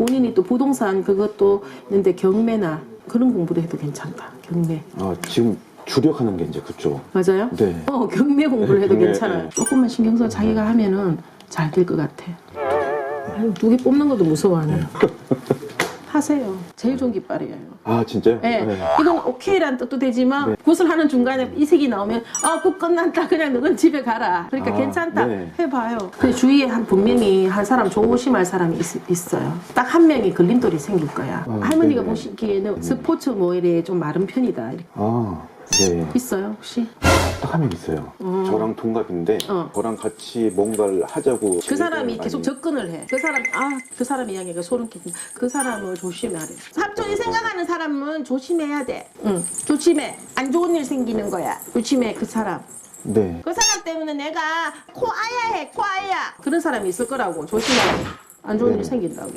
본인이 또 부동산 그것도 있는데 경매나 그런 공부도 해도 괜찮다. 경매. 아, 지금 주력하는 게 이제 그쪽. 맞아요? 네. 어, 경매 공부를 네, 해도 경매, 괜찮아요. 네. 조금만 신경 써 자기가 하면은 잘 될 것 같아. 아유, 두개 뽑는 것도 무서워하네. 하세요. 제일 좋은 깃발이에요. 아, 진짜요? 예, 이건 오케이란 뜻도 되지만 굿을 하는 중간에 이 색이 나오면 아, 굿 끝났다. 그냥 너는 집에 가라. 그러니까 아, 괜찮다. 네. 해봐요. 근데 주위에 한 분명히 한 사람 조심할 사람이 있, 어요 딱 한 명이 걸림돌이 생길 거야. 아, 할머니가 네네. 보시기에는 스포츠 뭐 이래 좀 마른 편이다. 이렇게. 아, 네. 있어요 혹시? 딱 한 명 있어요. 어. 저랑 동갑인데 어. 저랑 같이 뭔가를 하자고 그 사람이 계속 접근을 해. 그 사람, 아, 그 사람 이야기가 소름 끼친다. 그 사람을 조심해야 돼. 삼촌이 생각하는 사람은 조심해야 돼. 응, 조심해. 안 좋은 일 생기는 거야. 조심해, 그 사람. 네. 그 사람 때문에 내가 코아야 해, 코아야. 그런 사람이 있을 거라고. 조심하라. 안 좋은 일 네. 생긴다고.